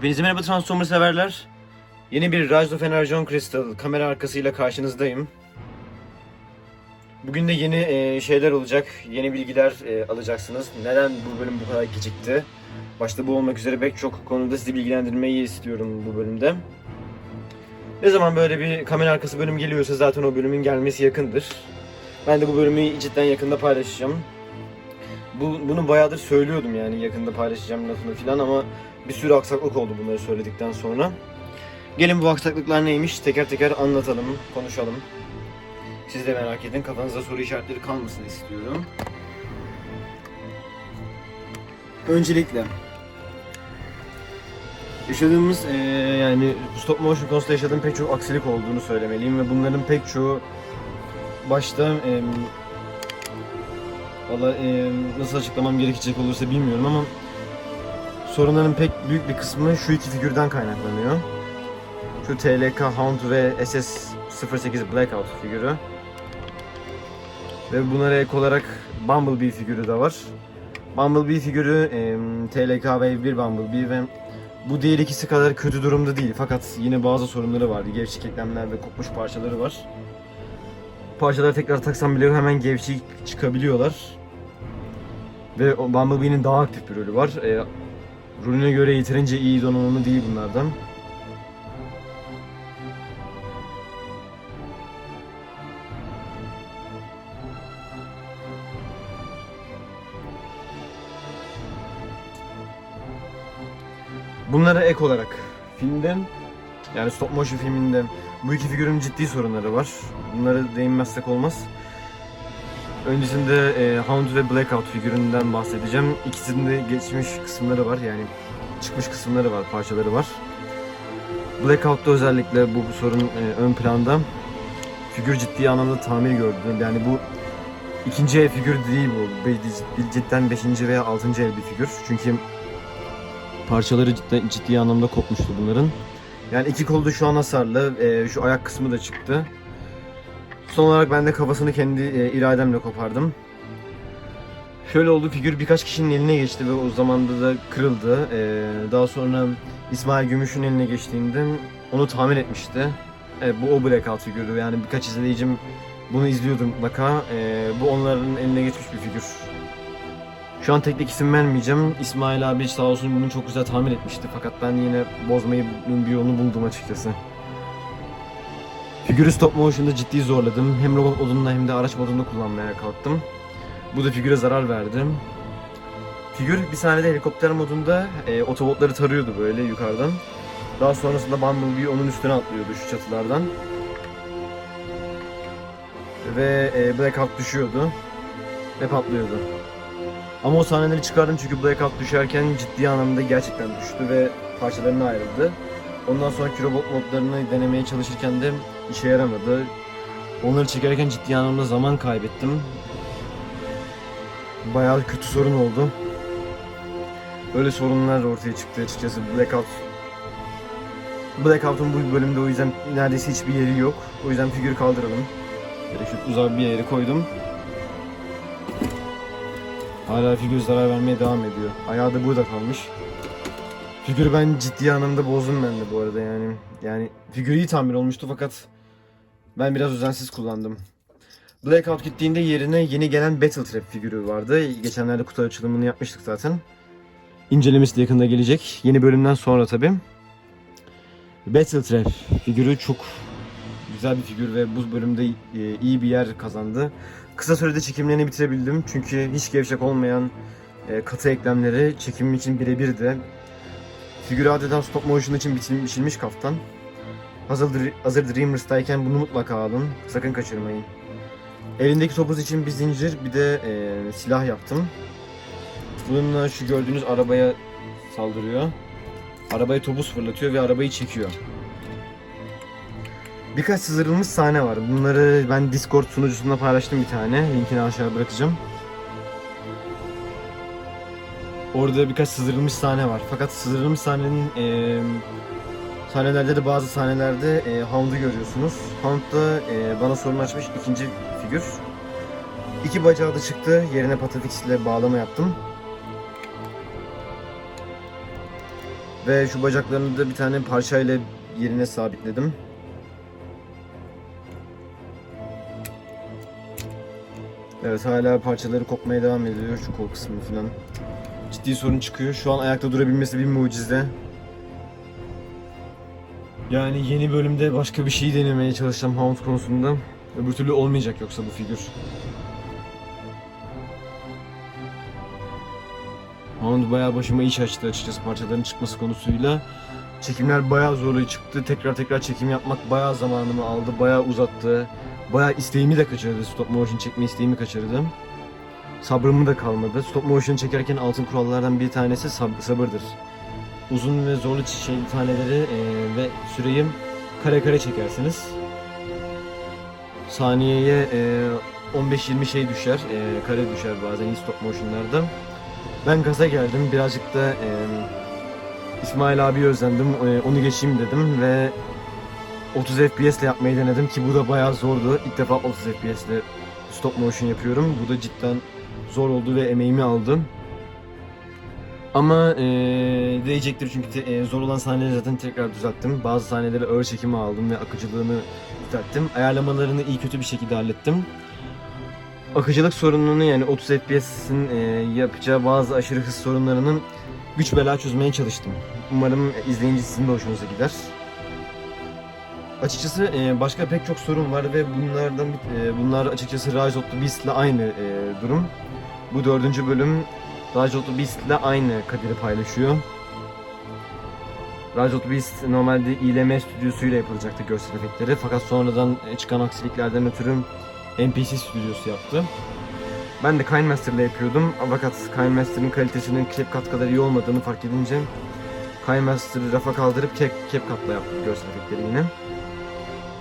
Hepinize merhaba Transformer severler. Yeni bir Rise of Energon Crystal kamera arkasıyla karşınızdayım. Bugün de yeni e, şeyler olacak, yeni bilgiler e, alacaksınız. Neden bu bölüm bu kadar gecikti? Başta bu olmak üzere pek çok konuda sizi bilgilendirmeyi istiyorum bu bölümde. Ne zaman böyle bir kamera arkası bölüm geliyorsa zaten o bölümün gelmesi yakındır. Ben de bu bölümü cidden yakında paylaşacağım. Bu, bunu bayağıdır söylüyordum yani yakında paylaşacağım lafını filan ama bir sürü aksaklık oldu bunları söyledikten sonra. Gelin bu aksaklıklar neymiş teker teker anlatalım, konuşalım. Siz de merak edin, kafanızda soru işaretleri kalmasın istiyorum. Öncelikle yaşadığımız eee, yani stop motion konusunda yaşadığım pek çok aksilik olduğunu söylemeliyim ve bunların pek çoğu başta em, Valla em, nasıl açıklamam gerekecek olursa bilmiyorum ama sorunların pek büyük bir kısmı şu iki figürden kaynaklanıyor. Şu TLK Hound ve SS08 Blackout figürü. Ve bunlara ek olarak Bumblebee figürü de var. Bumblebee figürü em, TLK Wave 1 Bumblebee ve bu diğer ikisi kadar kötü durumda değil fakat yine bazı sorunları var. Gevşek eklemler ve kopmuş parçaları var. Parçaları tekrar taksam bile hemen gevşek çıkabiliyorlar. Ve Bumblebee'nin daha aktif bir rolü var. E, rolüne göre yeterince iyi donanımlı değil bunlardan. Bunlara ek olarak filmde yani stop motion filminde bu iki figürün ciddi sorunları var. Bunlara değinmezsek olmaz. Öncesinde e, Hound ve Blackout figüründen bahsedeceğim. İkisinde geçmiş kısımları var yani çıkmış kısımları var, parçaları var. Blackout'ta özellikle bu, bu sorun e, ön planda. Figür ciddi anlamda tamir gördü. Yani bu ikinci el figür değil bu. Cidden beşinci veya altıncı el bir figür. Çünkü parçaları cidden, ciddi anlamda kopmuştu bunların. Yani iki kolu da şu an hasarlı. E, şu ayak kısmı da çıktı. Son olarak ben de kafasını kendi e, irademle kopardım. Şöyle oldu figür birkaç kişinin eline geçti ve o zamanda da kırıldı. E, daha sonra İsmail Gümüş'ün eline geçtiğinde onu tamir etmişti. E, bu o blackout figürü yani birkaç izleyicim bunu izliyordu mutlaka. E, bu onların eline geçmiş bir figür. Şu an teknik isim vermeyeceğim. İsmail abi sağ olsun bunu çok güzel tamir etmişti. Fakat ben yine bozmayı bir yolunu buldum açıkçası. Figürü stop motion'da ciddi zorladım. Hem robot modunda hem de araç modunda kullanmaya kalktım. Bu da figüre zarar verdi. Figür bir sahnede helikopter modunda e, otobotları tarıyordu böyle yukarıdan. Daha sonrasında Bumblebee onun üstüne atlıyordu şu çatılardan. Ve e, Blackout düşüyordu. Ve patlıyordu. Ama o sahneleri çıkardım çünkü Blackout düşerken ciddi anlamda gerçekten düştü ve parçalarına ayrıldı. Ondan sonraki robot modlarını denemeye çalışırken de işe yaramadı. Onları çekerken ciddi anlamda zaman kaybettim. Bayağı kötü sorun oldu. Öyle sorunlar ortaya çıktı açıkçası. Blackout Blackout'un bu bölümde o yüzden neredeyse hiçbir yeri yok. O yüzden figür kaldıralım. Böyle şu uzak bir yere koydum. Hala figür zarar vermeye devam ediyor. Ayağı da burada kalmış. Figürü ben ciddi anlamda bozdum ben de bu arada yani. Yani figür iyi tamir olmuştu fakat ben biraz özensiz kullandım. Blackout gittiğinde yerine yeni gelen Battle Trap figürü vardı. Geçenlerde kutu açılımını yapmıştık zaten. İncelemesi de yakında gelecek. Yeni bölümden sonra tabi. Battle Trap figürü çok güzel bir figür ve bu bölümde e, iyi bir yer kazandı. Kısa sürede çekimlerini bitirebildim çünkü hiç gevşek olmayan e, katı eklemleri çekim için birebirdi. Figür adeta stop motion için biçil- biçilmiş kaftan. Hazır, hazır Dreamers'tayken bunu mutlaka alın. Sakın kaçırmayın. Elindeki topuz için bir zincir bir de e, silah yaptım. Bununla şu gördüğünüz arabaya saldırıyor. Arabaya topuz fırlatıyor ve arabayı çekiyor. Birkaç sızdırılmış sahne var. Bunları ben Discord sunucusunda paylaştım bir tane. Linkini aşağı bırakacağım. Orada birkaç sızdırılmış sahne var. Fakat sızdırılmış sahnenin eee sahnelerde de bazı sahnelerde eee Hound'u görüyorsunuz. Hound da eee, bana sorun açmış ikinci figür. İki bacağı da çıktı. Yerine Patafix ile bağlama yaptım. Ve şu bacaklarını da bir tane parçayla yerine sabitledim. Evet hala parçaları kopmaya devam ediyor şu kol kısmı falan. Ciddi sorun çıkıyor. Şu an ayakta durabilmesi bir mucize. Yani yeni bölümde başka bir şey denemeye çalışacağım Hound konusunda. Öbür türlü olmayacak yoksa bu figür. Hound bayağı başıma iş açtı açıkçası parçaların çıkması konusuyla. Çekimler bayağı zorlu çıktı. Tekrar tekrar çekim yapmak bayağı zamanımı aldı, bayağı uzattı. Bayağı isteğimi de kaçırdı. Stop motion çekme isteğimi kaçırdı. Sabrımı da kalmadı. Stop motion çekerken altın kurallardan bir tanesi sab- sabırdır. Uzun ve zorlu şey sahneleri eee, ve süreyi kare kare çekersiniz. Saniyeye eee, 15-20 şey düşer, eee, kare düşer bazen iyi stop motionlarda. Ben gaza geldim. Birazcık da eee, İsmail abi özlendim. Eee, onu geçeyim dedim ve 30 FPS ile yapmayı denedim ki bu da bayağı zordu. İlk defa 30 FPS ile stop motion yapıyorum. Bu da cidden zor oldu ve emeğimi aldı. Ama eee değecektir çünkü te- eee, zor olan sahneleri zaten tekrar düzelttim. Bazı sahneleri ağır çekime aldım ve akıcılığını düzelttim. Ayarlamalarını iyi kötü bir şekilde hallettim. Akıcılık sorununu yani 30 FPS'in eee, yapacağı bazı aşırı hız sorunlarının güç bela çözmeye çalıştım. Umarım izleyici sizin de hoşunuza gider. Açıkçası e, başka pek çok sorun var ve bunlardan e, bunlar açıkçası Rise of the Beast ile aynı e, durum. Bu dördüncü bölüm The Beast ile aynı kaderi paylaşıyor. The Beast normalde ILM stüdyosuyla yapılacaktı görsel efektleri fakat sonradan e, çıkan aksiliklerden ötürü NPC stüdyosu yaptı. Ben de Kindmaster ile yapıyordum fakat Kindmaster'ın kalitesinin CapCut kadar iyi olmadığını fark edince Kindmaster'ı rafa kaldırıp Cap, CapCut'la yaptım görsel efektleri yine.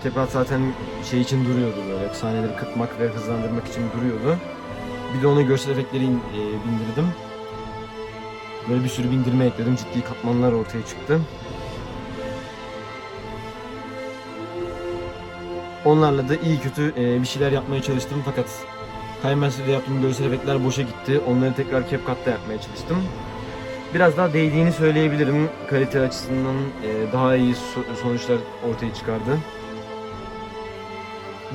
CapCut zaten şey için duruyordu böyle sahneleri kırpmak ve hızlandırmak için duruyordu. Bir de ona görsel efektleri e, bindirdim. Böyle bir sürü bindirme ekledim. Ciddi katmanlar ortaya çıktı. Onlarla da iyi kötü e, bir şeyler yapmaya çalıştım fakat Kaymaster'da yaptığım görsel efektler boşa gitti. Onları tekrar CapCut'ta yapmaya çalıştım. Biraz daha değdiğini söyleyebilirim. Kalite açısından e, daha iyi so- sonuçlar ortaya çıkardı.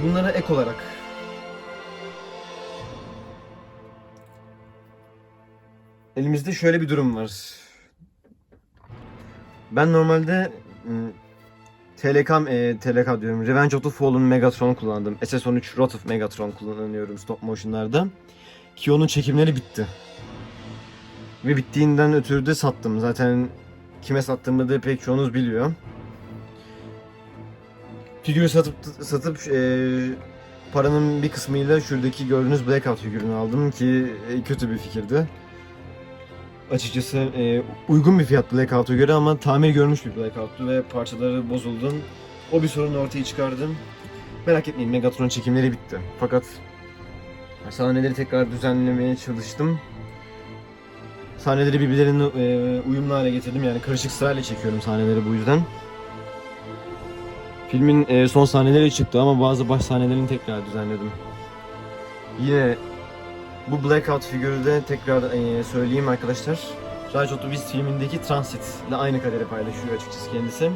Bunlara ek olarak elimizde şöyle bir durum var. Ben normalde m, TLK, e, TLK diyorum. Revenge of the Fallen Megatron kullandım. SS-13 Wrath of Megatron kullanıyorum stop motion'larda. Ki onun çekimleri bitti. Ve bittiğinden ötürü de sattım. Zaten kime sattığımı da pek çoğunuz biliyor. Figürü satıp satıp e, paranın bir kısmıyla şuradaki gördüğünüz Blackout figürünü aldım ki e, kötü bir fikirdi. Açıkçası e, uygun bir fiyat Blackout'a göre ama tamir görmüş bir Blackout'tu ve parçaları bozuldu. O bir sorunu ortaya çıkardım. Merak etmeyin Megatron çekimleri bitti. Fakat sahneleri tekrar düzenlemeye çalıştım. Sahneleri birbirlerine e, uyumlu hale getirdim yani karışık sırayla çekiyorum sahneleri bu yüzden. Filmin e, son sahneleri çıktı ama bazı baş sahnelerini tekrar düzenledim. Yine bu Blackout figürü de tekrar e, söyleyeyim arkadaşlar. The Beast filmindeki Transit ile aynı kaderi paylaşıyor açıkçası kendisi.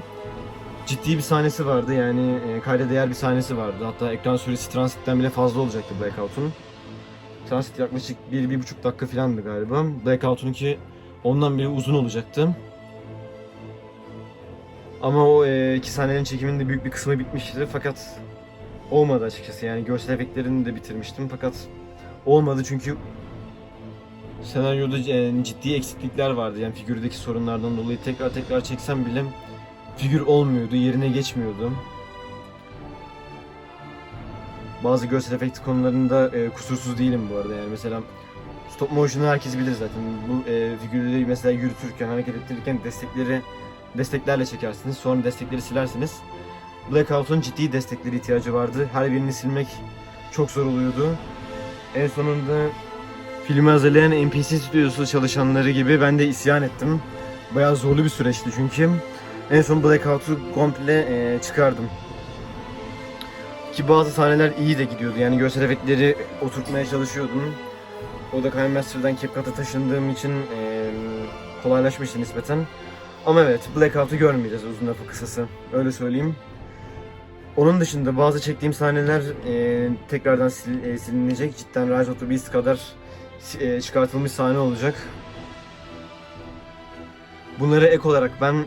Ciddi bir sahnesi vardı yani e, kayda değer bir sahnesi vardı. Hatta ekran süresi Transit'ten bile fazla olacaktı Blackout'un. Transit yaklaşık 1-1,5 dakika falandı galiba. Blackout'unki ondan bile uzun olacaktı. Ama o e, iki sahnenin çekiminin de büyük bir kısmı bitmişti fakat olmadı açıkçası yani görsel efektlerini de bitirmiştim fakat olmadı çünkü senaryoda e, ciddi eksiklikler vardı yani figürdeki sorunlardan dolayı tekrar tekrar çeksem bile figür olmuyordu yerine geçmiyordu. Bazı görsel efekt konularında e, kusursuz değilim bu arada yani mesela stop motion'u herkes bilir zaten bu e, figürleri mesela yürütürken hareket ettirirken destekleri desteklerle çekersiniz. Sonra destekleri silersiniz. Blackout'un ciddi destekleri ihtiyacı vardı. Her birini silmek çok zor oluyordu. En sonunda filmi hazırlayan NPC stüdyosu çalışanları gibi ben de isyan ettim. Bayağı zorlu bir süreçti çünkü. En son Blackout'u komple e, çıkardım. Ki bazı sahneler iyi de gidiyordu. Yani görsel efektleri oturtmaya çalışıyordum. O da Kindmaster'dan CapCut'a taşındığım için e, kolaylaşmıştı nispeten. Ama evet Blackout'u görmeyeceğiz uzun lafı kısası. Öyle söyleyeyim. Onun dışında bazı çektiğim sahneler e, tekrardan sil- e, silinecek. Cidden Rise of the Beast kadar e, çıkartılmış sahne olacak. Bunlara ek olarak ben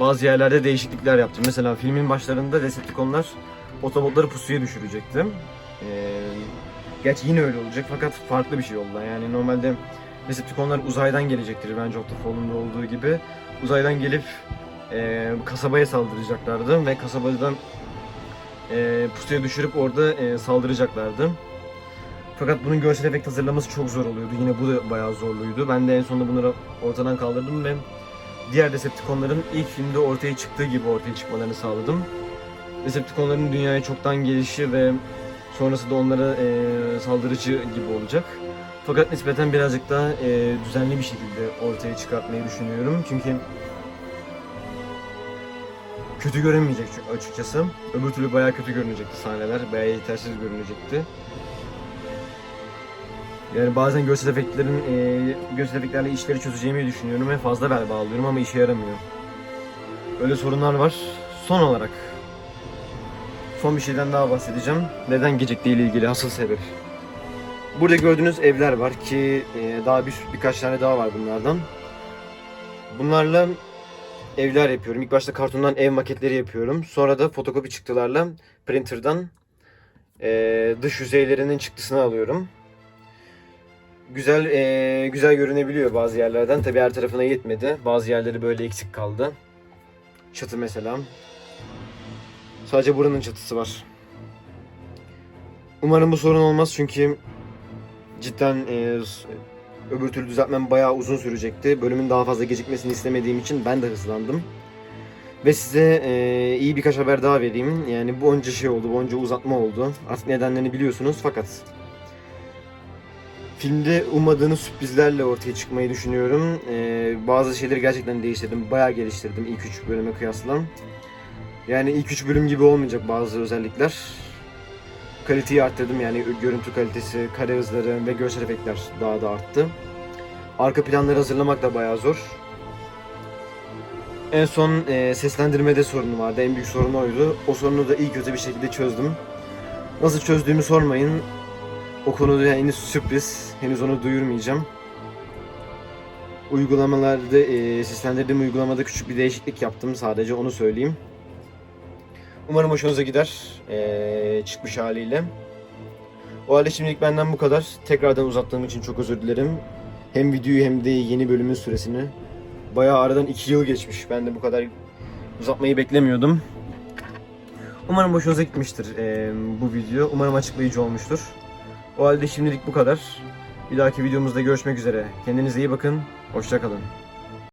bazı yerlerde değişiklikler yaptım. Mesela filmin başlarında Decepticonlar Autobotları pusuya düşürecekti. Ee, gerçi yine öyle olacak fakat farklı bir şey oldu. Yani normalde Decepticonlar uzaydan gelecektir the Fallen'da olduğu gibi. Uzaydan gelip e, kasabaya saldıracaklardı ve kasabadan e, pusuya düşürüp orada e, saldıracaklardı. Fakat bunun görsel efekt hazırlaması çok zor oluyordu. Yine bu da bayağı zorluydu. Ben de en sonunda bunları ortadan kaldırdım ve diğer Decepticonların ilk filmde ortaya çıktığı gibi ortaya çıkmalarını sağladım. Decepticonların dünyaya çoktan gelişi ve sonrası da onlara e, saldırıcı gibi olacak. Fakat nispeten birazcık daha e, düzenli bir şekilde ortaya çıkartmayı düşünüyorum. Çünkü kötü görünmeyecek çünkü açıkçası. Öbür türlü bayağı kötü görünecekti sahneler. Bayağı yetersiz görünecekti. Yani bazen görsel efektlerin e, görsel efektlerle işleri çözeceğimi düşünüyorum ve fazla bel bağlıyorum ama işe yaramıyor. Öyle sorunlar var. Son olarak son bir şeyden daha bahsedeceğim. Neden geciktiği ile ilgili asıl sebep. Burada gördüğünüz evler var ki e, daha bir birkaç tane daha var bunlardan. Bunlarla evler yapıyorum. İlk başta kartondan ev maketleri yapıyorum. Sonra da fotokopi çıktılarla printer'dan e, dış yüzeylerinin çıktısını alıyorum. Güzel e, güzel görünebiliyor bazı yerlerden. Tabi her tarafına yetmedi. Bazı yerleri böyle eksik kaldı. Çatı mesela. Sadece buranın çatısı var. Umarım bu sorun olmaz çünkü cidden e, öbür türlü düzeltmem bayağı uzun sürecekti. Bölümün daha fazla gecikmesini istemediğim için ben de hızlandım. Ve size e, iyi birkaç haber daha vereyim. Yani bu onca şey oldu, bu onca uzatma oldu. Artık nedenlerini biliyorsunuz fakat filmde ummadığınız sürprizlerle ortaya çıkmayı düşünüyorum. E, bazı şeyleri gerçekten değiştirdim, bayağı geliştirdim ilk üç bölüme kıyasla. Yani ilk üç bölüm gibi olmayacak bazı özellikler. Kaliteyi arttırdım yani görüntü kalitesi, kare hızları ve görsel efektler daha da arttı. Arka planları hazırlamak da bayağı zor. En son e, seslendirmede sorunu vardı. En büyük sorun oydu. O sorunu da iyi kötü bir şekilde çözdüm. Nasıl çözdüğümü sormayın. O konuda henüz sürpriz. Henüz onu duyurmayacağım. Uygulamalarda, e, seslendirdiğim uygulamada küçük bir değişiklik yaptım. Sadece onu söyleyeyim. Umarım hoşunuza gider e, çıkmış haliyle. O halde şimdilik benden bu kadar. Tekrardan uzattığım için çok özür dilerim. Hem videoyu hem de yeni bölümün süresini. Bayağı aradan 2 yıl geçmiş. Ben de bu kadar uzatmayı beklemiyordum. Umarım hoşunuza gitmiştir e, bu video. Umarım açıklayıcı olmuştur. O halde şimdilik bu kadar. Bir dahaki videomuzda görüşmek üzere. Kendinize iyi bakın. Hoşçakalın.